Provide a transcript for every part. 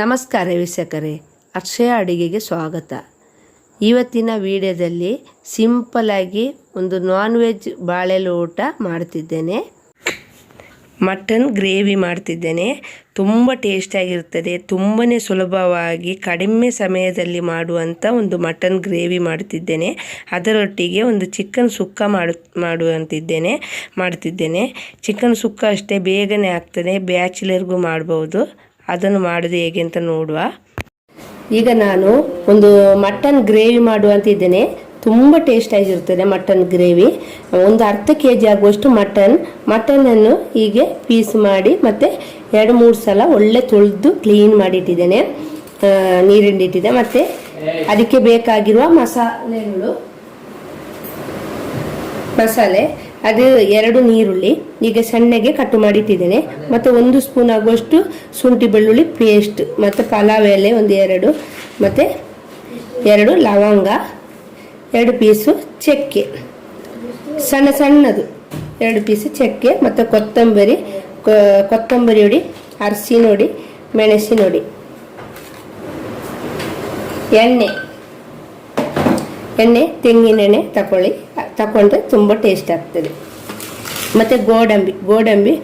ನಮಸ್ಕಾರ ವೀಕ್ಷಕರೇ, ಅಕ್ಷಯ ಅಡುಗೆಗೆ ಸ್ವಾಗತ. ಇವತ್ತಿನ ವಿಡಿಯೋದಲ್ಲಿ ಸಿಂಪಲಾಗಿ ಒಂದು ನಾನ್ ವೆಜ್ ಬಾಳೆಲು ಊಟ ಮಾಡ್ತಿದ್ದೇನೆ. ಮಟನ್ ಗ್ರೇವಿ ಮಾಡ್ತಿದ್ದೇನೆ. ತುಂಬ ಟೇಸ್ಟಾಗಿರ್ತದೆ ತುಂಬಾ ಸುಲಭವಾಗಿ, ಕಡಿಮೆ ಸಮಯದಲ್ಲಿ ಮಾಡುವಂಥ ಒಂದು ಮಟನ್ ಗ್ರೇವಿ ಮಾಡ್ತಿದ್ದೇನೆ. ಅದರೊಟ್ಟಿಗೆ ಒಂದು ಚಿಕನ್ ಸುಕ್ಕ ಮಾಡು, ಮಾಡುವಂತಿದ್ದೇನೆ, ಮಾಡ್ತಿದ್ದೇನೆ. ಚಿಕನ್ ಸುಕ್ಕ ಅಷ್ಟೇ ಬೇಗನೆ ಆಗ್ತದೆ. ಬ್ಯಾಚುಲರ್ಗೂ ಮಾಡ್ಬೋದು. ಅದನ್ನು ಮಾಡೋದು ಹೇಗೆ ಅಂತ ನೋಡುವ. ಈಗ ನಾನು ಒಂದು ಮಟನ್ ಗ್ರೇವಿ ಮಾಡುವಂತಿದ್ದೇನೆ ತುಂಬ ಟೇಸ್ಟ್ ಆಗಿರ್ತದೆ ಮಟನ್ ಗ್ರೇವಿ. ಒಂದು ಅರ್ಧ ಕೆ ಜಿ ಆಗುವಷ್ಟು ಮಟನ್. ಮಟನನ್ನು ಹೀಗೆ ಪೀಸ್ ಮಾಡಿ ಮತ್ತು ಎರಡು ಮೂರು ಸಲ ಒಳ್ಳೆ ತೊಳೆದು ಕ್ಲೀನ್ ಮಾಡಿಟ್ಟಿದ್ದೇನೆ. ನೀರಿಂಡಿಟ್ಟಿದೆ ಮತ್ತು ಅದಕ್ಕೆ ಬೇಕಾಗಿರುವ ಮಸಾಲೆಗಳು. ಮಸಾಲೆ. ಅದು ಎರಡು ನೀರುಳ್ಳಿ. ಈಗ ಸಣ್ಣಗೆ ಕಟ್ ಮಾಡಿಟ್ಟಿದ್ದೇನೆ. ಮತ್ತು ಒಂದು ಸ್ಪೂನ್ ಆಗುವಷ್ಟು ಶುಂಠಿ ಬೆಳ್ಳುಳ್ಳಿ ಪೇಸ್ಟ್, ಮತ್ತು ಪಲಾವ್ ಎಲೆ ಒಂದು ಎರಡು, ಮತ್ತು ಎರಡು ಲವಂಗ, ಎರಡು ಪೀಸು ಚಕ್ಕೆ. ಸಣ್ಣ ಸಣ್ಣದು. ಎರಡು ಪೀಸು ಚಕ್ಕೆ, ಮತ್ತು ಕೊತ್ತಂಬರಿ ಕೊತ್ತಂಬರಿ ಹೊಡಿ ಅರಸಿನ ನೋಡಿ ಮೆಣಸಿನ ಹೊಡಿ. ಎಣ್ಣೆ. ಎಣ್ಣೆ, ತೆಂಗಿನ ಎಣ್ಣೆ ತಗೊಳ್ಳಿ ತಗೊಂಡ್ರೆ ತುಂಬ ಟೇಸ್ಟ್ ಆಗ್ತದೆ. ಮತ್ತು ಗೋಡಂಬಿ ಗೋಡಂಬಿ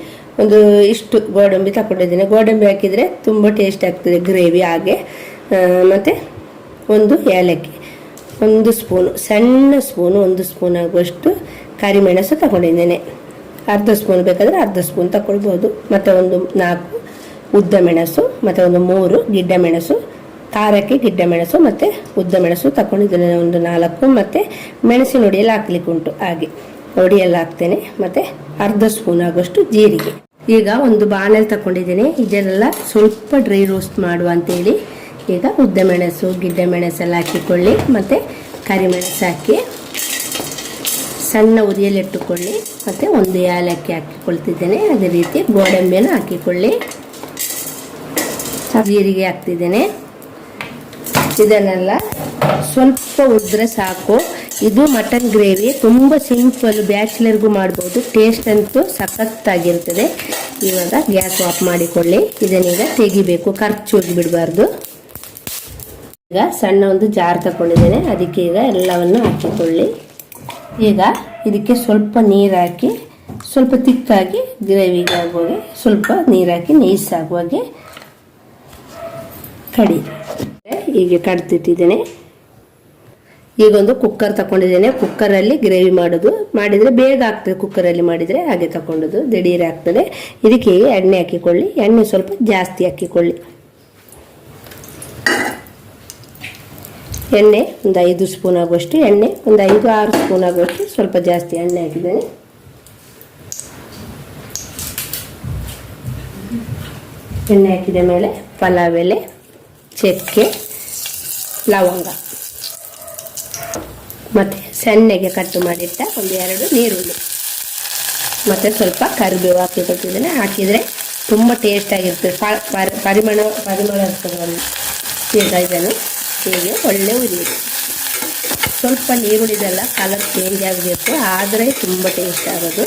ಒಂದು ಇಷ್ಟು ಗೋಡಂಬಿ ತಗೊಂಡಿದ್ದೀನಿ ಗೋಡಂಬಿ ಹಾಕಿದರೆ ತುಂಬ ಟೇಸ್ಟ್ ಆಗ್ತದೆ ಗ್ರೇವಿ ಹಾಗೆ. ಮತ್ತು ಒಂದು ಏಲಕ್ಕಿ, ಒಂದು ಸ್ಪೂನು, ಸಣ್ಣ ಸ್ಪೂನು, ಒಂದು ಸ್ಪೂನ್ ಆಗುವಷ್ಟು ಕರಿಮೆಣಸು ತಗೊಂಡಿದ್ದೇನೆ ಅರ್ಧ ಸ್ಪೂನ್ ಬೇಕಾದರೆ ಅರ್ಧ ಸ್ಪೂನ್ ತಗೊಳ್ಬೋದು ಮತ್ತು ಒಂದು ನಾಲ್ಕು ಉದ್ದ ಮೆಣಸು, ಮತ್ತು ಒಂದು ಮೂರು ಗಿಡ್ಡ ಮೆಣಸು ಖಾರಕ್ಕೆ ಗಿಡ್ಡ ಮೆಣಸು ಮತ್ತು ಉದ್ದ ಮೆಣಸು ತಗೊಂಡಿದ್ದೇನೆ ಒಂದು ನಾಲ್ಕು ಮತ್ತು ಮೆಣಸಿನ ಹೊಡಿಯಲ್ಲಿ ಹಾಕ್ಲಿಕ್ಕೆ ಉಂಟು. ಹಾಗೆ ಹೊಡಿಯಲ್ಲಿ ಹಾಕ್ತೇನೆ. ಮತ್ತು ಅರ್ಧ ಸ್ಪೂನ್ ಆಗುವಷ್ಟು ಜೀರಿಗೆ. ಈಗ ಒಂದು ಬಾಣಲ್ ತಗೊಂಡಿದ್ದೇನೆ ಇದನ್ನೆಲ್ಲ ಸ್ವಲ್ಪ ಡ್ರೈ ರೋಸ್ಟ್ ಮಾಡುವ ಅಂತೇಳಿ. ಈಗ ಉದ್ದ ಮೆಣಸು, ಗಿಡ್ಡ ಮೆಣಸೆಲ್ಲ ಹಾಕಿಕೊಳ್ಳಿ. ಮತ್ತು ಕರಿಮೆಣಸು ಹಾಕಿ ಸಣ್ಣ ಉರಿಯಲ್ಲಿಟ್ಟುಕೊಳ್ಳಿ ಮತ್ತು ಒಂದು ಏಲಕ್ಕಿ ಹಾಕಿಕೊಳ್ತಿದ್ದೇನೆ. ಅದೇ ರೀತಿ ಗೋಡಂಬಿಯನ್ನು ಹಾಕಿಕೊಳ್ಳಿ. ಜೀರಿಗೆ ಹಾಕ್ತಿದ್ದೇನೆ. ಇದನ್ನೆಲ್ಲ ಸ್ವಲ್ಪ ಉದ್ರೆ ಸಾಕು. ಇದು ಮಟನ್ ಗ್ರೇವಿ. ತುಂಬ ಸಿಂಪಲ್, ಬ್ಯಾಚುಲರ್ಗೂ ಮಾಡ್ಬೋದು. ಟೇಸ್ಟ್ ಅಂತೂ ಸಖತ್ತಾಗಿರ್ತದೆ. ಇವಾಗ ಗ್ಯಾಸ್ ಆಫ್ ಮಾಡಿಕೊಳ್ಳಿ. ಇದನ್ನೀಗ ತೆಗಿಬೇಕು. ಖರ್ಚು ಹೋಗಿಬಿಡಬಾರ್ದು ಈಗ ಸಣ್ಣ ಒಂದು ಜಾರ್ ತಗೊಂಡಿದ್ದೇನೆ. ಅದಕ್ಕೆ ಈಗ ಎಲ್ಲವನ್ನು ಹಾಕಿಕೊಳ್ಳಿ. ಈಗ ಇದಕ್ಕೆ ಸ್ವಲ್ಪ ನೀರು ಹಾಕಿ, ಸ್ವಲ್ಪ ತಿಕ್ಕಾಗಿ ಗ್ರೇವಿಗೆ ಆಗುವಾಗೆ ಸ್ವಲ್ಪ ನೀರು ಹಾಕಿ ನೈಸ್ ಆಗುವಾಗೆ ಕಡಿ ಹೀಗೆ ಕಡ್ದಿಟ್ಟಿದ್ದೇನೆ. ಈಗ ಒಂದು ಕುಕ್ಕರ್ ತಗೊಂಡಿದ್ದೇನೆ ಕುಕ್ಕರಲ್ಲಿ ಗ್ರೇವಿ ಮಾಡೋದು. ಮಾಡಿದರೆ ಬೇಗ ಆಗ್ತದೆ ಕುಕ್ಕರಲ್ಲಿ ಮಾಡಿದರೆ, ಹಾಗೆ ತಗೊಂಡದು ದಿಢೀರ್ ಆಗ್ತದೆ. ಇದಕ್ಕೆ ಎಣ್ಣೆ ಹಾಕಿಕೊಳ್ಳಿ. ಎಣ್ಣೆ ಸ್ವಲ್ಪ ಜಾಸ್ತಿ ಹಾಕಿಕೊಳ್ಳಿ. ಎಣ್ಣೆ ಒಂದು ಐದು ಸ್ಪೂನ್ ಆಗುವಷ್ಟು ಎಣ್ಣೆ, ಒಂದು ಐದು ಆರು ಸ್ಪೂನ್ ಆಗುವಷ್ಟು ಸ್ವಲ್ಪ ಜಾಸ್ತಿ ಎಣ್ಣೆ ಹಾಕಿದ್ದೇನೆ. ಎಣ್ಣೆ ಹಾಕಿದ ಮೇಲೆ ಪಲಾವ್ ಎಲೆ ಚಕ್ಕೆ, ಲವಂಗ. ಮತ್ತು ಸಣ್ಣಗೆ ಕಟ್ಟು ಮಾಡಿಟ್ಟ ಒಂದು ಎರಡು ನೀರುಳ್ಳಿ. ಮತ್ತು ಸ್ವಲ್ಪ ಕರಿಬೇವು ಹಾಕಿ ಕೊಟ್ಟಿದ್ದೇನೆ. ಹಾಕಿದರೆ ತುಂಬ ಟೇಸ್ಟಾಗಿರ್ತದೆ ಪರಿಮಳ ಪರಿಮಳ ಇರ್ತದೆ ಒಂದು ಈಗ ಇದನ್ನು ಹೀಗೆ ಒಳ್ಳೆ ಉರಿಯಿದೆ ಸ್ವಲ್ಪ ನೀರುಳ್ಳಿದೆಲ್ಲ ಕಲರ್ ಚೇಂಜ್ ಆಗಬೇಕು. ಆದರೆ ತುಂಬ ಟೇಸ್ಟ್ ಆಗೋದು.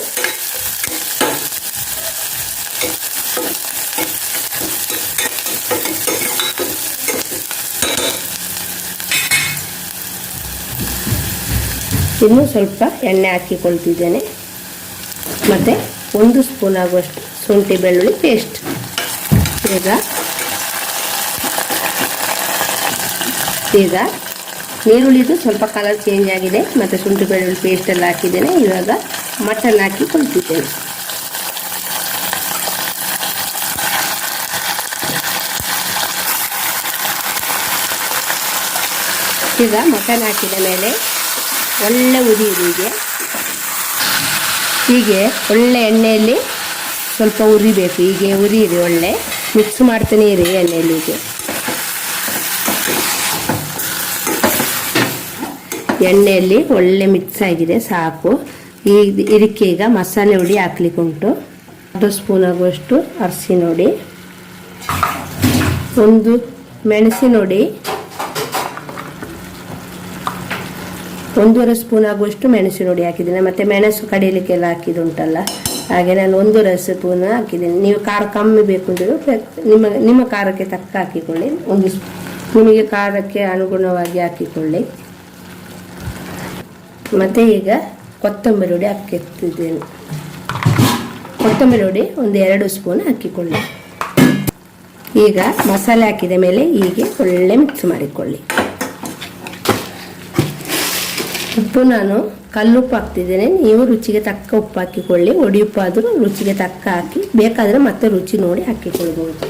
ಇನ್ನು ಸ್ವಲ್ಪ ಎಣ್ಣೆ ಹಾಕಿಕೊಳ್ತಿದ್ದೇನೆ. ಮತ್ತು ಒಂದು ಸ್ಪೂನ್ ಆಗುವಷ್ಟು ಶುಂಠಿ ಬೆಳ್ಳುಳ್ಳಿ ಪೇಸ್ಟ್ ಈಗ ಈಗ ನೀರುಳ್ಳಿದು ಸ್ವಲ್ಪ ಕಲರ್ ಚೇಂಜ್ ಆಗಿದೆ. ಮತ್ತು ಶುಂಠಿ ಬೆಳ್ಳುಳ್ಳಿ ಪೇಸ್ಟ್ ಎಲ್ಲ ಹಾಕಿದ್ದೇನೆ. ಇವಾಗ ಮಟನ್ ಹಾಕಿ ಕೊಳ್ತಿದ್ದೇನೆ ಈಗ ಮಟನ್ ಹಾಕಿದ ಮೇಲೆ ಒಳ್ಳೆ ಉರಿಯಿದೆ ಹೀಗೆ. ಹೀಗೆ ಒಳ್ಳೆ ಎಣ್ಣೆಯಲ್ಲಿ ಸ್ವಲ್ಪ ಉರಿಬೇಕು ಹೀಗೆ ಉರಿಯಿರಿ ಒಳ್ಳೆ. ಮಿಕ್ಸ್ ಮಾಡ್ತಾನೆ ಇರಿ ಎಣ್ಣೆಯಲ್ಲಿ ಹೀಗೆ. ಎಣ್ಣೆಯಲ್ಲಿ ಒಳ್ಳೆ ಮಿಕ್ಸ್ ಆಗಿದೆ, ಸಾಕು. ಈ ಇದಕ್ಕೆ ಈಗ ಮಸಾಲೆ ಹುಡಿ ಹಾಕ್ಲಿಕ್ಕೆ ಉಂಟು. ಅರ್ಧ ಸ್ಪೂನ್ ಆಗುವಷ್ಟು ಅರಸಿ ನೋಡಿ ಒಂದು ಮೆಣಸಿನ ಹುಡಿ. ಒಂದೂವರೆ ಸ್ಪೂನ್ ಆಗುವಷ್ಟು ಮೆಣಸು ಹುಡಿ ಹಾಕಿದ್ದೀನಿ. ಮತ್ತು ಮೆಣಸು ಕಡಿಲಿಕ್ಕೆಲ್ಲ ಹಾಕಿದುಂಟಲ್ಲ ಹಾಗೆ ನಾನು ಒಂದೂವರೆ ಸ್ಪೂನ್ ಹಾಕಿದ್ದೀನಿ. ನೀವು ಖಾರ ಕಮ್ಮಿ ಬೇಕು ಅಂದರೆ ನಿಮ್ಮ ನಿಮ್ಮ ಖಾರಕ್ಕೆ ತಕ್ಕ ಹಾಕಿಕೊಳ್ಳಿ. ಒಂದು ನಿಮಗೆ ಖಾರಕ್ಕೆ ಅನುಗುಣವಾಗಿ ಹಾಕಿಕೊಳ್ಳಿ. ಮತ್ತು ಈಗ ಕೊತ್ತಂಬರಿ ಹುಡಿ ಹಾಕಿರ್ತಿದ್ದೇನೆ. ಕೊತ್ತಂಬರಿ ಹುಡಿ ಒಂದು ಎರಡು ಸ್ಪೂನ್ ಹಾಕಿಕೊಳ್ಳಿ. ಈಗ ಮಸಾಲೆ ಹಾಕಿದ ಮೇಲೆ ಹೀಗೆ ಒಳ್ಳೆ ಮಿಕ್ಸ್ ಮಾಡಿಕೊಳ್ಳಿ. ಉಪ್ಪು ನಾನು ಕಲ್ಲುಪ್ಪು ಹಾಕ್ತಿದ್ದೇನೆ. ನೀವು ರುಚಿಗೆ ತಕ್ಕ ಉಪ್ಪು ಹಾಕಿಕೊಳ್ಳಿ. ಒಡಿ ಉಪ್ಪು ಆದರೂ ರುಚಿಗೆ ತಕ್ಕ ಹಾಕಿ, ಬೇಕಾದರೆ ಮತ್ತೆ ರುಚಿ ನೋಡಿ ಹಾಕಿಕೊಳ್ಬೋದು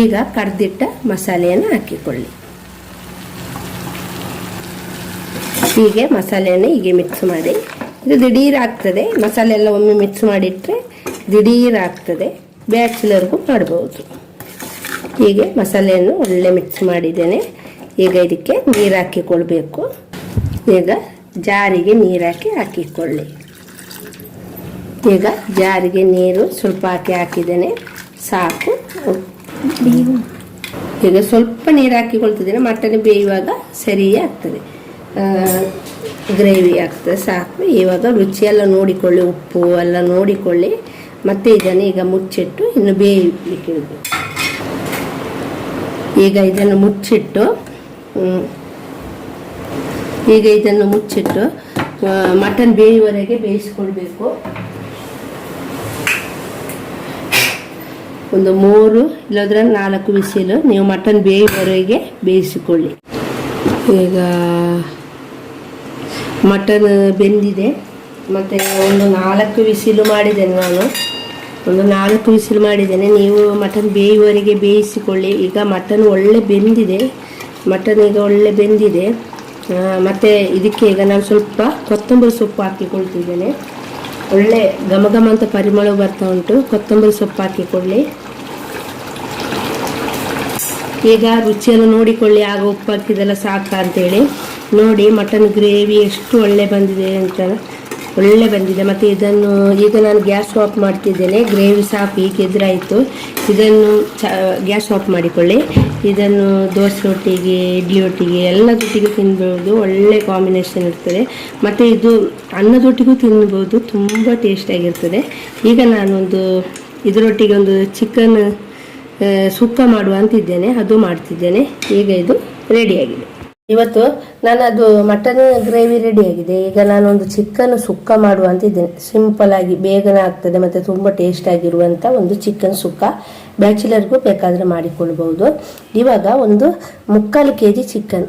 ಈಗ ಕಡ್ದಿಟ್ಟ ಮಸಾಲೆಯನ್ನು ಹಾಕಿಕೊಳ್ಳಿ. ಹೀಗೆ ಮಸಾಲೆಯನ್ನು ಹೀಗೆ ಮಿಕ್ಸ್ ಮಾಡಿ. ಇದು ದಿಢೀರ್ ಆಗ್ತದೆ ಮಸಾಲೆ ಎಲ್ಲ ಒಮ್ಮೆ ಮಿಕ್ಸ್ ಮಾಡಿಟ್ಟರೆ ದಿಢೀರ್ ಆಗ್ತದೆ ಬ್ಯಾಚುಲರ್ಗೂ ಮಾಡ್ಬೋದು. ಹೀಗೆ ಮಸಾಲೆಯನ್ನು ಒಳ್ಳೆ ಮಿಕ್ಸ್ ಮಾಡಿದ್ದೇನೆ. ಈಗ ಇದಕ್ಕೆ ನೀರು ಹಾಕಿಕೊಳ್ಬೇಕು. ಈಗ ಜಾರಿಗೆ ನೀರಾಕಿ ಹಾಕಿ ಹಾಕಿಕೊಳ್ಳಿ. ಈಗ ಜಾರಿಗೆ ನೀರು ಸ್ವಲ್ಪ ಹಾಕಿ ಹಾಕಿದ್ದೇನೆ. ಸಾಕು. ಈಗ ಸ್ವಲ್ಪ ನೀರು ಹಾಕಿಕೊಳ್ತಿದ್ದೇನೆ. ಮಟನ್ ಬೇಯುವಾಗ ಸರಿ ಆಗ್ತದೆ. ಗ್ರೇವಿ ಆಗ್ತದೆ, ಸಾಕು. ಇವಾಗ ರುಚಿಯೆಲ್ಲ ನೋಡಿಕೊಳ್ಳಿ, ಉಪ್ಪು ಎಲ್ಲ ನೋಡಿಕೊಳ್ಳಿ. ಮತ್ತೆ ಇದನ್ನು ಈಗ ಮುಚ್ಚಿಟ್ಟು ಇನ್ನು ಬೇಯಲಿಕ್ಕೆ ಈಗ ಇದನ್ನು ಮುಚ್ಚಿಟ್ಟು ಈಗ ಇದನ್ನು ಮುಚ್ಚಿಟ್ಟು ಮಟನ್ ಬೇಯುವರೆಗೆ ಬೇಯಿಸ್ಕೊಳ್ಬೇಕು. ಒಂದು ಮೂರು, ಇಲ್ಲದ್ರೆ ನಾಲ್ಕು ಬಿಸಿಲು. ನೀವು ಮಟನ್ ಬೇಯುವರೆಗೆ ಬೇಯಿಸಿಕೊಳ್ಳಿ. ಈಗ ಮಟನ್ ಬೆಂದಿದೆ. ಮತ್ತು ಒಂದು ನಾಲ್ಕು ವಿಸಿಲು ಮಾಡಿದ್ದೇನೆ ನಾನು. ಒಂದು ನಾಲ್ಕು ವಿಸಿಲು ಮಾಡಿದ್ದೇನೆ. ನೀವು ಮಟನ್ ಬೇಯುವವರೆಗೆ ಬೇಯಿಸಿಕೊಳ್ಳಿ. ಈಗ ಮಟನ್ ಒಳ್ಳೆ ಬೆಂದಿದೆ. ಮಟನ್ ಈಗ ಒಳ್ಳೆ ಬೆಂದಿದೆ. ಮತ್ತೆ ಇದಕ್ಕೆ ಈಗ ನಾನು ಸ್ವಲ್ಪ ಕೊತ್ತಂಬರಿ ಸೊಪ್ಪು ಹಾಕಿಕೊಳ್ತಿದ್ದೇನೆ. ಒಳ್ಳೆ ಘಮ ಘಮ ಅಂತ ಪರಿಮಳ ಬರ್ತಾ ಉಂಟು, ಕೊತ್ತಂಬರಿ ಸೊಪ್ಪು ಹಾಕಿಕೊಳ್ಳಿ. ಈಗ ರುಚಿಯನ್ನು ನೋಡಿಕೊಳ್ಳಿ, ಆಗ ಉಪ್ಪು ಹಾಕಿದೆಲ್ಲ ಸಾಕಾ ಅಂತೇಳಿ ನೋಡಿ, ಮಟನ್ ಗ್ರೇವಿ ಎಷ್ಟು ಒಳ್ಳೆ ಬಂದಿದೆ ಅಂತ ಒಳ್ಳೆ ಬಂದಿದೆ. ಮತ್ತು ಇದನ್ನು ಈಗ ನಾನು ಗ್ಯಾಸ್ ಆಫ್ ಮಾಡ್ತಿದ್ದೇನೆ. ಗ್ರೇವಿ ಸಾಪ್ ಈಗ ಎದುರಾಯಿತು. ಇದನ್ನು ಚ, ಗ್ಯಾಸ್ ಆಫ್ ಮಾಡಿಕೊಳ್ಳಿ. ಇದನ್ನು ದೋಸೆ ರೊಟ್ಟಿಗೆ, ಇಡ್ಲಿ ಒಟ್ಟಿಗೆ ಎಲ್ಲದೊಟ್ಟಿಗೆ ತಿನ್ಬೋದು. ಒಳ್ಳೆ ಕಾಂಬಿನೇಷನ್ ಇರ್ತದೆ. ಮತ್ತು ಇದು ಅನ್ನದೊಟ್ಟಿಗೂ ತಿನ್ಬೋದು. ತುಂಬ ಟೇಸ್ಟಾಗಿರ್ತದೆ ಈಗ ನಾನೊಂದು ಇದರೊಟ್ಟಿಗೆ ಒಂದು ಚಿಕನ್ ಸುಕ್ಕ ಮಾಡುವ ಅಂತಿದ್ದೇನೆ ಅದು ಮಾಡ್ತಿದ್ದೇನೆ. ಈಗ ಇದು ರೆಡಿಯಾಗಿದೆ ಇವತ್ತು ನನ್ನದು ಮಟನ್ ಗ್ರೇವಿ ರೆಡಿಯಾಗಿದೆ ಈಗ ನಾನೊಂದು ಚಿಕನ್ ಸುಕ್ಕ ಮಾಡುವ ಅಂತಿದ್ದೇನೆ ಸಿಂಪಲ್ ಆಗಿ ಬೇಗನೆ ಆಗ್ತದೆ ಮತ್ತು ತುಂಬ ಟೇಸ್ಟ್ ಆಗಿರುವಂತ ಒಂದು ಚಿಕನ್ ಸುಕ್ಕ ಬ್ಯಾಚುಲರ್ಗೂ ಬೇಕಾದರೆ ಮಾಡಿಕೊಳ್ಬಹುದು. ಇವಾಗ ಒಂದು ಮುಕ್ಕಾಲು ಕೆ ಜಿ ಚಿಕನ್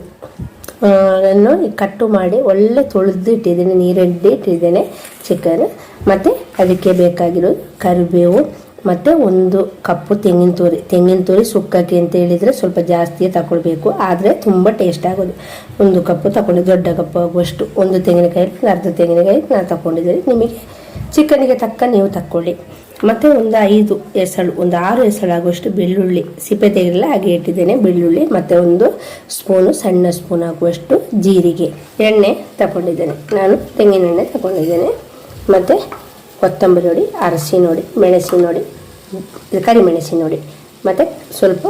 ಅನ್ನು ಕಟ್ಟು ಮಾಡಿ ಒಳ್ಳೆ ತೊಳೆದು ಇಟ್ಟಿದ್ದೇನೆ, ನೀರೆಡ್ಡಿ ಇಟ್ಟಿದ್ದೇನೆ ಚಿಕನ್ ಮತ್ತು ಅದಕ್ಕೆ ಬೇಕಾಗಿರೋದು ಕರಿಬೇವು. ಮತ್ತು ಒಂದು ಕಪ್ಪು ತೆಂಗಿನ ತುರಿ ತೆಂಗಿನ ತುರಿ ಸುಕ್ಕಕ್ಕೆ ಅಂತ ಹೇಳಿದರೆ ಸ್ವಲ್ಪ ಜಾಸ್ತಿಯೇ ತಗೊಳ್ಬೇಕು ಆದರೆ ತುಂಬ ಟೇಸ್ಟ್ ಆಗೋದು. ಒಂದು ಕಪ್ಪು ತಗೊಂಡು ದೊಡ್ಡ ಕಪ್ಪು ಆಗುವಷ್ಟು ಒಂದು ತೆಂಗಿನಕಾಯಿ ಅರ್ಧ ತೆಂಗಿನಕಾಯಿ ನಾನು ತಗೊಂಡಿದ್ದೀನಿ ನಿಮಗೆ ಚಿಕನ್ಗೆ ತಕ್ಕ ನೀವು ತಕ್ಕೊಳ್ಳಿ. ಮತ್ತು ಒಂದು ಐದು ಎಸಳು ಒಂದು ಆರು ಎಸಳು ಆಗುವಷ್ಟು ಬೆಳ್ಳುಳ್ಳಿ, ಸಿಪ್ಪೆ ತೆಗೆಲ್ಲ ಹಾಗೆ ಇಟ್ಟಿದ್ದೇನೆ ಬೆಳ್ಳುಳ್ಳಿ, ಮತ್ತು ಒಂದು ಸ್ಪೂನು ಸಣ್ಣ ಸ್ಪೂನ್ ಆಗುವಷ್ಟು ಜೀರಿಗೆ, ಎಣ್ಣೆ ತಗೊಂಡಿದ್ದೇನೆ ನಾನು ತೆಂಗಿನ ಎಣ್ಣೆ ತಗೊಂಡಿದ್ದೇನೆ ಮತ್ತು ಕೊತ್ತಂಬರಿ ನೋಡಿ ಅರಸಿ ನೋಡಿ, ಮೆಣಸಿನ ನೋಡಿ ಕರಿಮೆಣಸಿನ ಕರಿಮೆಣಸಿ ನೋಡಿ. ಮತ್ತು ಸ್ವಲ್ಪ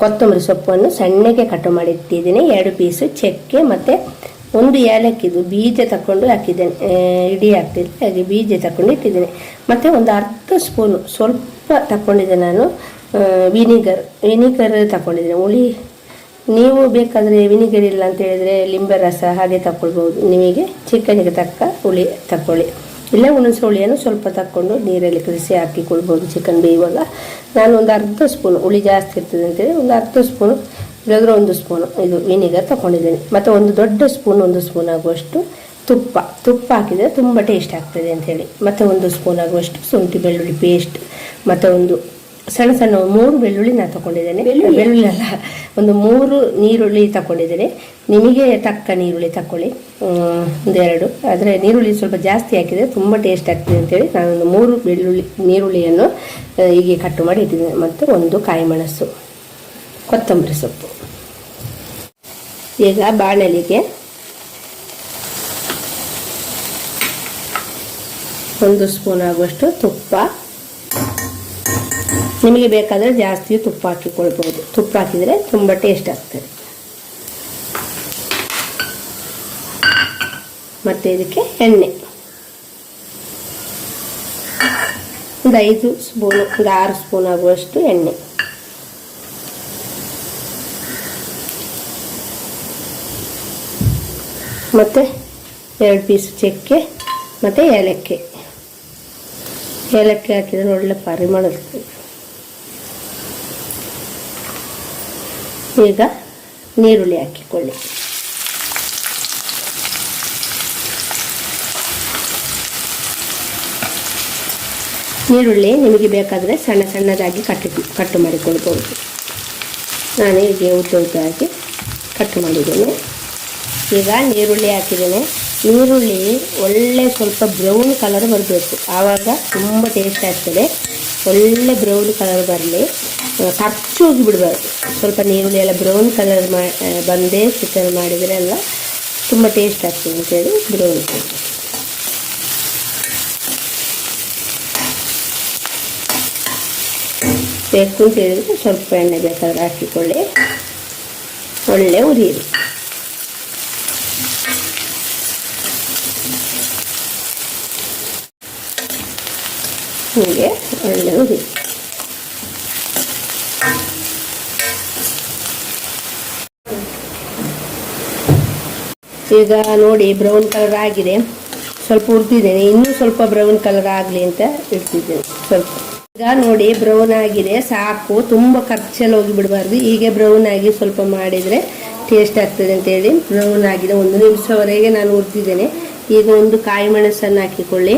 ಕೊತ್ತಂಬರಿ ಸೊಪ್ಪನ್ನು ಸಣ್ಣಗೆ ಕಟ್ ಮಾಡಿಟ್ಟಿದ್ದೀನಿ. ಎರಡು ಪೀಸು ಚಕ್ಕೆ ಮತ್ತು ಒಂದು ಏಲಕ್ಕಿದು ಬೀಜ ತಗೊಂಡು ಹಾಕಿದ್ದೇನೆ. ಇಡೀ ಹಾಕ್ತಿದ್ದೆ ಹಾಗೆ ಬೀಜ ತಗೊಂಡು ಇಟ್ಟಿದ್ದೇನೆ. ಮತ್ತು ಒಂದು ಅರ್ಧ ಸ್ಪೂನು ಸ್ವಲ್ಪ ತಗೊಂಡಿದ್ದೆ ನಾನು ವಿನಿಗರ್. ವಿನಿಗರ್ ತಗೊಂಡಿದ್ದೇನೆ ಹುಳಿ, ನೀವು ಬೇಕಾದರೆ ವಿನಿಗರ್ ಇಲ್ಲ ಅಂತ ಹೇಳಿದರೆ ಲಿಂಬೆ ರಸ ಹಾಗೆ ತಗೊಳ್ಬೋದು ನಿಮಗೆ ಚಿಕನಿಗೆ ತಕ್ಕ ಹುಳಿ ತಗೊಳ್ಳಿ ಇಲ್ಲ ಒಂದೊಂದು ಹುಳಿಯನ್ನು ಸ್ವಲ್ಪ ತಕ್ಕೊಂಡು ನೀರಲ್ಲಿ ಕಲಿಸಿ ಹಾಕಿಕೊಳ್ಬೋದು ಚಿಕನ್ ಬೇಯುವಾಗ. ನಾನು ಒಂದು ಅರ್ಧ ಸ್ಪೂನು ಹುಳಿ ಜಾಸ್ತಿ ಇರ್ತದೆ ಅಂತೇಳಿ ಒಂದು ಅರ್ಧ ಸ್ಪೂನು ಇಲ್ಲದ್ರೆ ಒಂದು ಸ್ಪೂನು ಇದು ವಿನಿಗರ್ ತಗೊಂಡಿದ್ದೀನಿ ಮತ್ತು ಒಂದು ದೊಡ್ಡ ಸ್ಪೂನ್ ಒಂದು ಸ್ಪೂನ್ ಆಗುವಷ್ಟು ತುಪ್ಪ. ತುಪ್ಪ ಹಾಕಿದರೆ ತುಂಬ ಟೇಸ್ಟ್ ಆಗ್ತದೆ ಅಂತೇಳಿ ಮತ್ತು ಒಂದು ಸ್ಪೂನ್ ಆಗುವಷ್ಟು ಶುಂಠಿ ಬೆಳ್ಳುಳ್ಳಿ ಪೇಸ್ಟ್ ಮತ್ತು ಒಂದು ಸಣ್ಣ ಸಣ್ಣ ಮೂರು ಬೆಳ್ಳುಳ್ಳಿ ನಾನು ತಗೊಂಡಿದ್ದೇನೆ ಬೆಳ್ಳುಳ್ಳಿ? ಅಲ್ಲ ಒಂದು ಮೂರು ನೀರುಳ್ಳಿ ತಗೊಂಡಿದ್ದೇನೆ ನಿಮಗೆ ತಕ್ಕ ನೀರುಳ್ಳಿ ತಗೊಳ್ಳಿ ಒಂದೆರಡು ಆದರೆ ನೀರುಳ್ಳಿ ಸ್ವಲ್ಪ ಜಾಸ್ತಿ ಹಾಕಿದರೆ ತುಂಬ ಟೇಸ್ಟ್ ಆಗ್ತದೆ ಅಂತೇಳಿ ನಾನೊಂದು ಮೂರು ಬೆಳ್ಳುಳ್ಳಿ ನೀರುಳ್ಳಿಯನ್ನು ಹೀಗೆ ಕಟ್ಟು ಮಾಡಿ ಇಟ್ಟಿದ್ದೇನೆ. ಮತ್ತು ಒಂದು ಕಾಯಿ ಮೆಣಸು ಕೊತ್ತಂಬರಿ ಸೊಪ್ಪು. ಈಗ ಬಾಣಲಿಗೆ ಒಂದು ಸ್ಪೂನ್ ಆಗುವಷ್ಟು ತುಪ್ಪ ನಿಮಗೆ ಬೇಕಾದರೆ ಜಾಸ್ತಿ ತುಪ್ಪ ಹಾಕಿಕೊಳ್ಬೋದು. ತುಪ್ಪ ಹಾಕಿದರೆ ತುಂಬ ಟೇಸ್ಟ್ ಆಗ್ತದೆ. ಮತ್ತು ಇದಕ್ಕೆ ಎಣ್ಣೆ. ಒಂದು ಐದು ಸ್ಪೂನ್, ಒಂದು ಆರು ಸ್ಪೂನ್ ಆಗುವಷ್ಟು ಎಣ್ಣೆ. ಮತ್ತು ಎರಡು ಪೀಸ್ ಚಕ್ಕೆ, ಮತ್ತು ಏಲಕ್ಕಿ. ಏಲಕ್ಕಿ ಹಾಕಿದರೆ ಒಳ್ಳೆ ಪರಿಮಳ ಇರ್ತದೆ ಈಗ ನೀರುಳ್ಳಿ ಹಾಕಿಕೊಳ್ಳಿ. ನೀರುಳ್ಳಿ ನಿಮಗೆ ಬೇಕಾದರೆ ಸಣ್ಣ ಸಣ್ಣದಾಗಿ ಕಟ್, ಕಟ್ಟು ಮಾಡಿಕೊಳ್ಬೋದು. ನಾನು ಹೀಗೆ ಉದ್ದ ಉದ್ದಾಗಿ ಕಟ್ಟು ಮಾಡಿದ್ದೇನೆ. ಈಗ ನೀರುಳ್ಳಿ ಹಾಕಿದ್ದೇನೆ. ಈರುಳ್ಳಿ ಒಳ್ಳೆ ಸ್ವಲ್ಪ ಬ್ರೌನ್ ಕಲರ್ ಬರಬೇಕು. ಆವಾಗ ತುಂಬ ಟೇಸ್ಟ್ ಆಗ್ತದೆ. ಒಳ್ಳೆ ಬ್ರೌನ್ ಕಲರ್ ಬರಲಿ. ಹೋಗಿ ಬಿಡಬಾರ್ದು. ಸ್ವಲ್ಪ ನೀರುಳ್ಳಿ ಎಲ್ಲ ಬ್ರೌನ್ ಕಲರ್ ಮಾ ಬಂದೇ ಚಿಕನ್ ಮಾಡಿದರೆ ಎಲ್ಲ ತುಂಬ ಟೇಸ್ಟ್ ಆಗ್ತದೆ ಅಂತೇಳಿ ಬ್ರೌನ್ ಬೇಕು ಅಂತ ಹೇಳಿದರೆ ಸ್ವಲ್ಪ ಎಣ್ಣೆ ಬೇಕಾದ್ರೆ ಹಾಕಿಕೊಳ್ಳಿ. ಒಳ್ಳೆ ಉರಿಯಿರಿ. ಹೀಗೆ ಒಳ್ಳೆ ಉರಿ ಈಗ ನೋಡಿ ಬ್ರೌನ್ ಕಲರ್ ಆಗಿದೆ. ಸ್ವಲ್ಪ ಹುರಿದಿದ್ದೇನೆ ಇನ್ನೂ ಸ್ವಲ್ಪ ಬ್ರೌನ್ ಕಲರ್ ಆಗಲಿ ಅಂತ ಇಡ್ತಿದ್ದೇನೆ ಸ್ವಲ್ಪ. ಈಗ ನೋಡಿ ಬ್ರೌನ್ ಆಗಿದೆ. ಸಾಕು. ತುಂಬ ಖರ್ಚಲ್ಲಿ ಹೋಗಿ ಬಿಡಬಾರ್ದು ಹೀಗೆ ಬ್ರೌನ್ ಆಗಿ ಸ್ವಲ್ಪ ಮಾಡಿದರೆ ಟೇಸ್ಟ್ ಆಗ್ತದೆ ಅಂತೇಳಿ ಬ್ರೌನ್ ಆಗಿದೆ. ಒಂದು ನಿಮಿಷವರೆಗೆ ನಾನು ಹುರಿದಿದ್ದೇನೆ ಈಗ ಒಂದು ಕಾಯಿ ಮೆಣಸನ್ನು ಹಾಕಿಕೊಳ್ಳಿ.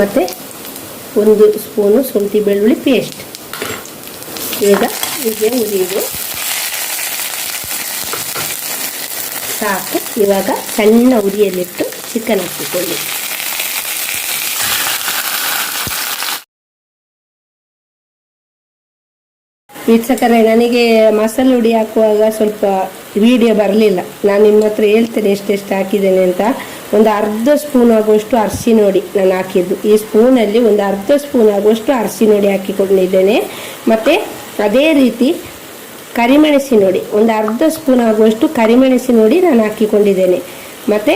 ಮತ್ತು ಒಂದು ಸ್ಪೂನು ಶುಂಠಿ ಬೆಳ್ಳುಳ್ಳಿ ಪೇಸ್ಟ್ ಈಗ ಹೀಗೆ ಉರಿಯುದು ಸಾಕು. ಇವಾಗ ಸಣ್ಣ ಉರಿಯಲ್ಲಿಟ್ಟು ಚಿಕನ್ ಹಾಕಿಕೊಳ್ಳಿ. ವೀಕ್ಷಕರೇ, ನನಗೆ ಮಸಾಲೆ ಹುಡಿ ಹಾಕುವಾಗ ಸ್ವಲ್ಪ ವಿಡಿಯೋ ಬರಲಿಲ್ಲ. ನಾನು ನಿಮ್ಮ ಹತ್ರ ಹೇಳ್ತೇನೆ ಎಷ್ಟೆಷ್ಟು ಹಾಕಿದ್ದೇನೆ ಅಂತ. ಒಂದು ಅರ್ಧ ಸ್ಪೂನ್ ಆಗುವಷ್ಟು ಅರಿಶಿನ ನೋಡಿ ನಾನು ಹಾಕಿದ್ದು. ಈ ಸ್ಪೂನಲ್ಲಿ ಒಂದು ಅರ್ಧ ಸ್ಪೂನ್ ಆಗುವಷ್ಟು ಅರಿಶಿನ ನೋಡಿ ಹಾಕಿಕೊಂಡಿದ್ದೇನೆ. ಮತ್ತು ಅದೇ ರೀತಿ ಕರಿಮೆಣಸಿನ ಹುಡಿ ಒಂದು ಅರ್ಧ ಸ್ಪೂನ್ ಆಗುವಷ್ಟು ಕರಿಮೆಣಸಿನ ಹುಡಿ ನಾನು ಹಾಕಿಕೊಂಡಿದ್ದೇನೆ. ಮತ್ತು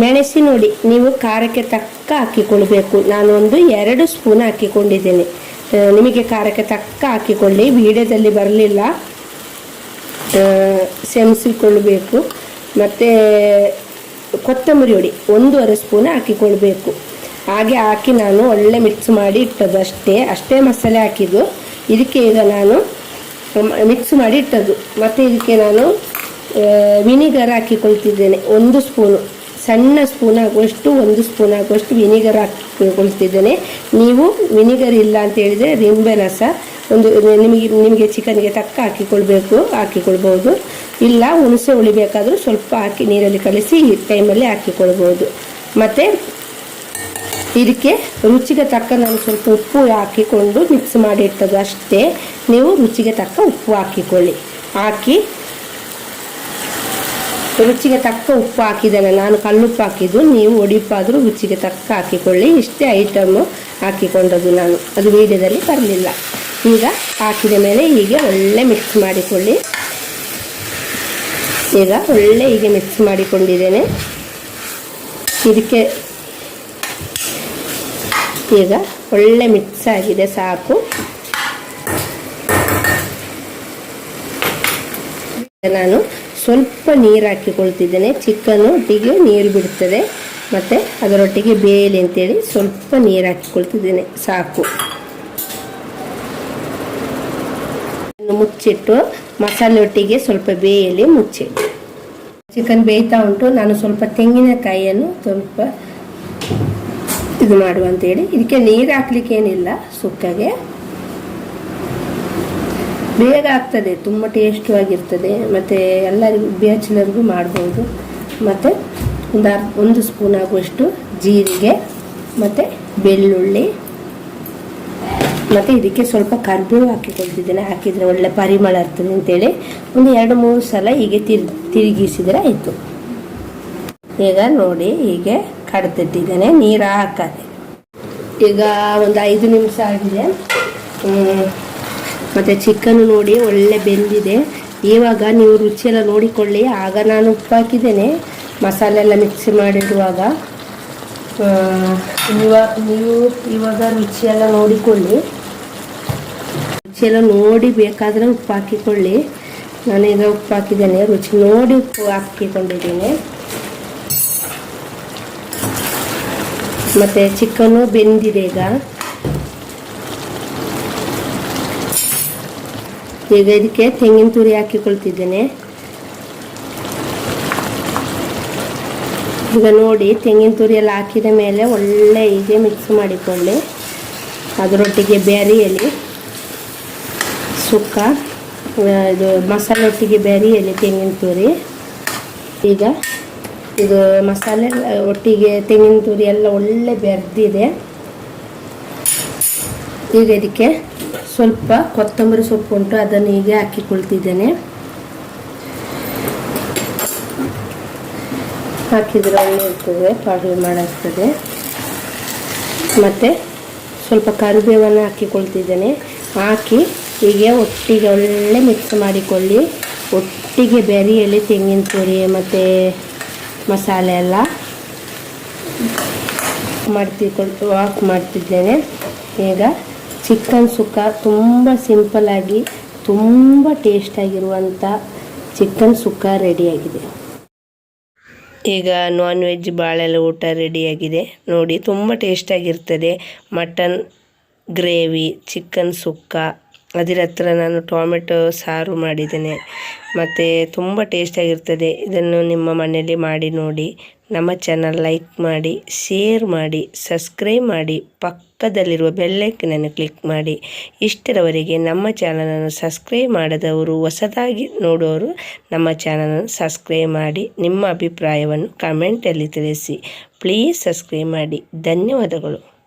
ಮೆಣಸಿನ ಹುಡಿ ನೀವು ಖಾರಕ್ಕೆ ತಕ್ಕ ಹಾಕಿಕೊಳ್ಬೇಕು. ನಾನು ಒಂದು ಎರಡು ಸ್ಪೂನ್ ಹಾಕಿಕೊಂಡಿದ್ದೇನೆ. ನಿಮಗೆ ಖಾರಕ್ಕೆ ತಕ್ಕ ಹಾಕಿಕೊಳ್ಳಿ. ವಿಡಿಯೋದಲ್ಲಿ ಬರಲಿಲ್ಲ. ಸೆಮಿಸಿಕೊಳ್ಳಬೇಕು. ಮತ್ತು ಕೊತ್ತಂಬರಿ ಹುಡಿ, ಒಂದೂವರೆ ಸ್ಪೂನ್ ಹಾಕಿಕೊಳ್ಬೇಕು. ಹಾಗೆ ಹಾಕಿ ನಾನು ಒಳ್ಳೆ ಮಿಕ್ಸ್ ಮಾಡಿ ಇಟ್ಟದ್ದು ಅಷ್ಟೇ. ಅಷ್ಟೇ ಮಸಾಲೆ ಹಾಕಿದ್ದು. ಇದಕ್ಕೆ ಈಗ ನಾನು ಮಿಕ್ಸ್ ಮಾಡಿ ಇಟ್ಟದ್ದು ಮತ್ತು ಇದಕ್ಕೆ ನಾನು ವಿನಿಗರ್ ಹಾಕಿಕೊಳ್ತಿದ್ದೇನೆ. ಒಂದು ಸ್ಪೂನು ಸಣ್ಣ ಸ್ಪೂನ್ ಆಗುವಷ್ಟು ಒಂದು ಸ್ಪೂನ್ ಆಗುವಷ್ಟು ವಿನಿಗರ್ ಹಾಕಿಕೊಳ್ತಿದ್ದೇನೆ. ನೀವು ವಿನಿಗರ್ ಇಲ್ಲ ಅಂತ ಹೇಳಿದರೆ ನಿಂಬೆ ರಸ ಒಂದು, ನಿಮಗೆ ನಿಮಗೆ ಚಿಕನ್ಗೆ ತಕ್ಕ ಹಾಕಿಕೊಳ್ಬೇಕು ಹಾಕಿಕೊಳ್ಬೋದು ಇಲ್ಲ, ಹುಣಸೆ ಉಳಿಬೇಕಾದರೂ ಸ್ವಲ್ಪ ಹಾಕಿ ನೀರಲ್ಲಿ ಕಲಿಸಿ, ಈ ಟೈಮಲ್ಲಿ ಹಾಕಿಕೊಳ್ಬೋದು ಮತ್ತು ಇದಕ್ಕೆ ರುಚಿಗೆ ತಕ್ಕ ನಾನು ಸ್ವಲ್ಪ ಉಪ್ಪು ಹಾಕಿಕೊಂಡು ಮಿಕ್ಸ್ ಮಾಡಿ ಇಟ್ಟದ್ದು ಅಷ್ಟೇ. ನೀವು ರುಚಿಗೆ ತಕ್ಕ ಉಪ್ಪು ಹಾಕಿಕೊಳ್ಳಿ. ಹಾಕಿ. ರುಚಿಗೆ ತಕ್ಕ ಉಪ್ಪು ಹಾಕಿದ್ದೇನೆ. ನಾನು ಕಲ್ಲುಪ್ಪು ಹಾಕಿದ್ದು, ನೀವು ಒಡಿಪಾದರೂ ರುಚಿಗೆ ತಕ್ಕ ಹಾಕಿಕೊಳ್ಳಿ. ಇಷ್ಟೇ ಐಟಮು ಹಾಕಿಕೊಂಡದ್ದು ನಾನು. ಅದು ವೀಡಿಯೋದಲ್ಲಿ ಬರಲಿಲ್ಲ. ಈಗ ಹಾಕಿದ ಮೇಲೆ ಹೀಗೆ ಒಳ್ಳೆ ಮಿಕ್ಸ್ ಮಾಡಿಕೊಳ್ಳಿ. ಈಗ ಒಳ್ಳೆ ಹೀಗೆ ಮಿಕ್ಸ್ ಮಾಡಿಕೊಂಡಿದ್ದೇನೆ. ಇದಕ್ಕೆ ಈಗ ಒಳ್ಳೆ ಮಿಕ್ಸ್ ಆಗಿದೆ, ಸಾಕು. ನಾನು ಸ್ವಲ್ಪ ನೀರು ಹಾಕಿಕೊಳ್ತಿದ್ದೇನೆ. ಚಿಕನ್ ಒಟ್ಟಿಗೆ ನೀರು ಬಿಡ್ತದೆ. ಮತ್ತು ಅದರೊಟ್ಟಿಗೆ ಬೇಯಲಿ ಅಂತೇಳಿ ಸ್ವಲ್ಪ ನೀರು ಹಾಕಿಕೊಳ್ತಿದ್ದೇನೆ. ಸಾಕು. ಮುಚ್ಚಿಟ್ಟು ಮಸಾಲೆ ಒಟ್ಟಿಗೆ ಸ್ವಲ್ಪ ಬೇಯಲಿ ಮುಚ್ಚಿ ಚಿಕನ್ ಬೇಯ್ತಾ ಉಂಟು. ನಾನು ಸ್ವಲ್ಪ ತೆಂಗಿನಕಾಯಿಯನ್ನು ಸ್ವಲ್ಪ ಇದು ಮಾಡುವ ಅಂತೇಳಿ ಇದಕ್ಕೆ ನೀರು ಹಾಕ್ಲಿಕ್ಕೆ ಏನಿಲ್ಲ, ಸುಕ್ಕಗೆ. ಬೇಗ ಆಗ್ತದೆ, ತುಂಬ ಟೇಸ್ಟು ಆಗಿರ್ತದೆ. ಮತ್ತು ಎಲ್ಲರಿಗೂ, ಬ್ಯಾಚುಲರ್ಗೂ ಮಾಡ್ಬೋದು. ಮತ್ತು ಒಂದು ಅರ್ಧ, ಒಂದು ಸ್ಪೂನ್ ಆಗುವಷ್ಟು ಜೀರಿಗೆ, ಮತ್ತು ಬೆಳ್ಳುಳ್ಳಿ. ಮತ್ತು ಇದಕ್ಕೆ ಸ್ವಲ್ಪ ಕರ್ಬೇವು ಹಾಕಿಕೊಳ್ತಿದ್ದೇನೆ. ಹಾಕಿದರೆ ಒಳ್ಳೆ ಪರಿಮಳ ಇರ್ತದೆ ಅಂತೇಳಿ ಒಂದು ಎರಡು, ಮೂರು ಸಲ ಹೀಗೆ ತಿರ್, ತಿರುಗಿಸಿದರೆ ಆಯಿತು. ಈಗ ನೋಡಿ, ಹೀಗೆ ಕಡ್ತಿಟ್ಟಿದ್ದೇನೆ ನೀರು ಹಾಕದೆ. ಈಗ ಒಂದು ಐದು ನಿಮಿಷ ಆಗಿದೆ. ಮತ್ತು ಚಿಕನ್ ನೋಡಿ ಒಳ್ಳೆ ಬೆಂದಿದೆ. ಇವಾಗ ನೀವು ರುಚಿಯೆಲ್ಲ ನೋಡಿಕೊಳ್ಳಿ. ಆಗ ನಾನು ಉಪ್ಪು ಹಾಕಿದ್ದೇನೆ. ಮಸಾಲೆ ಎಲ್ಲ ಮಿಕ್ಸ್ ಮಾಡಿಡುವಾಗ ಆ, ನೀವು ಇವಾಗ ರುಚಿಯೆಲ್ಲ ನೋಡಿಕೊಳ್ಳಿ. ರುಚಿಯೆಲ್ಲ ನೋಡಿ ಬೇಕಾದರೆ ಉಪ್ಪು ಹಾಕಿಕೊಳ್ಳಿ. ನಾನೀಗ ಉಪ್ಪು ಹಾಕಿದ್ದೇನೆ. ರುಚಿ ನೋಡಿ ಉಪ್ಪು ಹಾಕಿಕೊಂಡಿದ್ದೀನಿ. ಮತ್ತು ಚಿಕನ್ನು ಬೆಂದಿದೆ ಈಗ. ಈಗ ಇದಕ್ಕೆ ತೆಂಗಿನ ತುರಿ ಹಾಕಿಕೊಳ್ತಿದ್ದೇನೆ. ಈಗ ನೋಡಿ, ತೆಂಗಿನ ತುರಿ ಎಲ್ಲ ಹಾಕಿದ ಮೇಲೆ ಒಳ್ಳೆ ಹೀಗೆ ಮಿಕ್ಸ್ ಮಾಡಿಕೊಳ್ಳಿ. ಅದರೊಟ್ಟಿಗೆ ಬ್ಯಾರಿಯಲ್ಲಿ ಸುಕ್ಕ, ಇದು ಮಸಾಲೆ ಒಟ್ಟಿಗೆ ಬ್ಯಾರಿಯಲ್ಲಿ ತೆಂಗಿನ ತುರಿ. ಈಗ ಇದು ಮಸಾಲೆ ಒಟ್ಟಿಗೆ ತೆಂಗಿನ ತುರಿ ಎಲ್ಲ ಒಳ್ಳೆ ಬೆರೆದಿದೆ. ಈಗ ಇದಕ್ಕೆ ಸ್ವಲ್ಪ ಕೊತ್ತಂಬರಿ ಸೊಪ್ಪು ಉಂಟು, ಅದನ್ನು ಹೀಗೆ ಹಾಕಿಕೊಳ್ತಿದ್ದೇನೆ. ಹಾಕಿದ್ರೆ ಒಳ್ಳೆ ಇರ್ತದೆ ಪಾಡಿ ಮಾಡಿಸ್ತದೆ ಮತ್ತು ಸ್ವಲ್ಪ ಕರಿಬೇವನ್ನು ಹಾಕಿಕೊಳ್ತಿದ್ದೇನೆ. ಹಾಕಿ ಹೀಗೆ ಒಟ್ಟಿಗೆ ಒಳ್ಳೆ ಮಿಕ್ಸ್ ಮಾಡಿಕೊಳ್ಳಿ. ಒಟ್ಟಿಗೆ ಬೆರೆಯಲ್ಲಿ ತೆಂಗಿನ ತುರಿ, ಮತ್ತು ಮಸಾಲೆ ಎಲ್ಲ ಮಾಡ್ತಿಕೊಂಡು ವಾಕ್ ಮಾಡ್ತಿದ್ದೇನೆ. ಈಗ ಚಿಕನ್ ಸುಕ್ಕ ತುಂಬ ಸಿಂಪಲ್ಲಾಗಿ ತುಂಬ ಟೇಸ್ಟಾಗಿರುವಂಥ ಚಿಕನ್ ಸುಕ್ಕ ರೆಡಿಯಾಗಿದೆ ಈಗ ನಾನ್ ವೆಜ್ ಬಾಳೆಲ್ಲ ಊಟ ರೆಡಿಯಾಗಿದೆ ನೋಡಿ ತುಂಬ ಟೇಸ್ಟಾಗಿರ್ತದೆ ಮಟನ್ ಗ್ರೇವಿ ಚಿಕನ್ ಸುಕ್ಕ. ಅದರ ಹತ್ರ ನಾನು ಟೊಮೆಟೊ ಸಾರು ಮಾಡಿದ್ದೇನೆ. ಮತ್ತು ತುಂಬ ಟೇಸ್ಟಾಗಿರ್ತದೆ ಇದನ್ನು ನಿಮ್ಮ ಮನೆಯಲ್ಲಿ ಮಾಡಿ ನೋಡಿ. ನಮ್ಮ ಚಾನಲ್ ಲೈಕ್ ಮಾಡಿ ಶೇರ್ ಮಾಡಿ ಸಬ್ಸ್ಕ್ರೈಬ್ ಮಾಡಿ, ಪಕ್ಕದಲ್ಲಿರುವ ಬೆಲ್ಲೈಕನನ್ನು ಕ್ಲಿಕ್ ಮಾಡಿ. ಇಷ್ಟರವರೆಗೆ ನಮ್ಮ ಚಾನಲನ್ನು ಸಬ್ಸ್ಕ್ರೈಬ್ ಮಾಡದವರು, ಹೊಸದಾಗಿ ನೋಡುವವರು ನಮ್ಮ ಚಾನಲನ್ನು ಸಬ್ಸ್ಕ್ರೈಬ್ ಮಾಡಿ. ನಿಮ್ಮ ಅಭಿಪ್ರಾಯವನ್ನು ಕಮೆಂಟಲ್ಲಿ ತಿಳಿಸಿ. ಪ್ಲೀಸ್ ಸಬ್ಸ್ಕ್ರೈಬ್ ಮಾಡಿ. ಧನ್ಯವಾದಗಳು.